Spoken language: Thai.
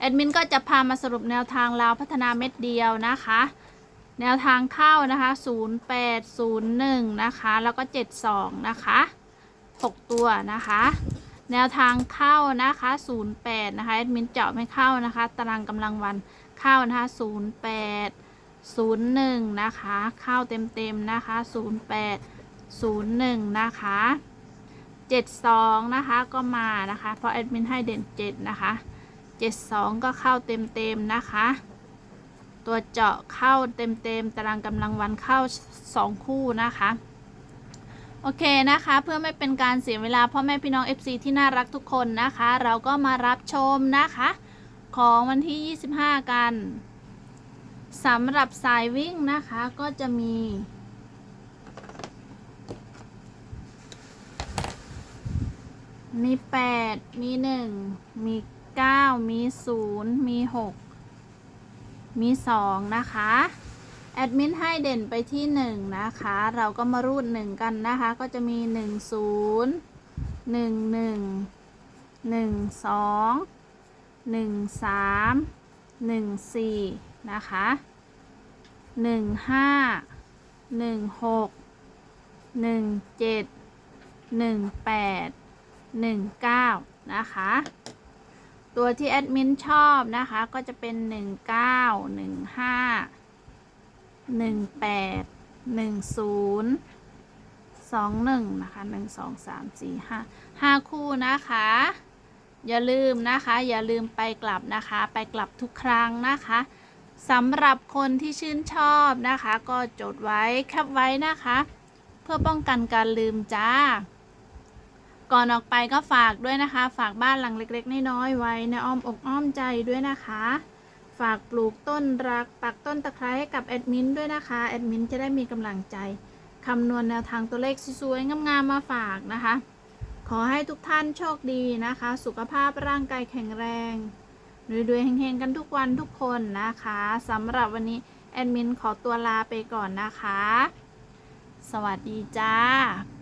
แอดมินก็จะพามาสรุปแนวทางลาวพัฒนาเม็ดเดียวนะคะ แนวทางเข้านะคะ 0801 นะคะ แล้วก็ 72 นะคะ 6 ตัวนะคะ แนวทางเข้านะคะ 08 นะคะแอดมินเจาะไม่เข้านะคะ ตารางกำลังวันเข้านะคะ 08 01 นะคะ เข้าเต็มๆนะคะ 08 01 นะคะ 72 นะคะก็มานะคะ เพราะแอดมินให้เด่น 7 นะคะ 72 ก็เข้าเต็มๆนะคะ ตัวเจาะเข้าเต็มๆตารางกำลังวันเข้า 2 คู่นะคะ โอเคนะคะ เพื่อไม่เป็นการเสียเวลาพ่อแม่พี่น้อง FC ที่น่ารักทุกคนนะคะ เราก็มารับชมนะคะ ของวันที่ 25 กันสำหรับสายวิ่งนะคะก็จะมีมี8มี1มี 9มี0มี6มี2นะคะ แอดมินให้เด่นไปที่1นะคะ เราก็มารูด1กันนะคะ ก็จะมี1 0 1 1 1 2 1 3 1 4นะคะ1 5 1 6 1 7 1 8 19นะคะ ตัวที่แอดมินชอบนะคะ ก็จะเป็น 19 15 18 10 21 นะคะ 1 2 3 4 5 5 คู่นะคะ อย่าลืมนะคะ อย่าลืมไปกลับนะคะ ไปกลับทุกครั้งนะคะสำหรับคนที่ชื่นชอบนะคะ ก็จดไว้แคปไว้นะคะ เพื่อป้องกันการลืมจ้า ก่อนออกไปก็ฝากด้วยนะคะ ฝากบ้านหลังเล็กๆน้อยๆไว้ในอ้อมอกอ้อมใจด้วยนะคะ ฝากปลูกต้นรักปักต้นตะไคร้ให้กับแอดมินด้วยนะคะแอดมินจะได้มีกำลังใจคำนวณแนวทางตัวเลขสวยๆงามๆมาฝากนะคะ ขอให้ทุกท่านโชคดีนะคะ สุขภาพร่างกายแข็งแรงรวยๆเฮงๆกันทุกวันทุกคนนะคะสำหรับวันนี้แอดมินขอตัวลาไปก่อนนะคะ สวัสดีจ้า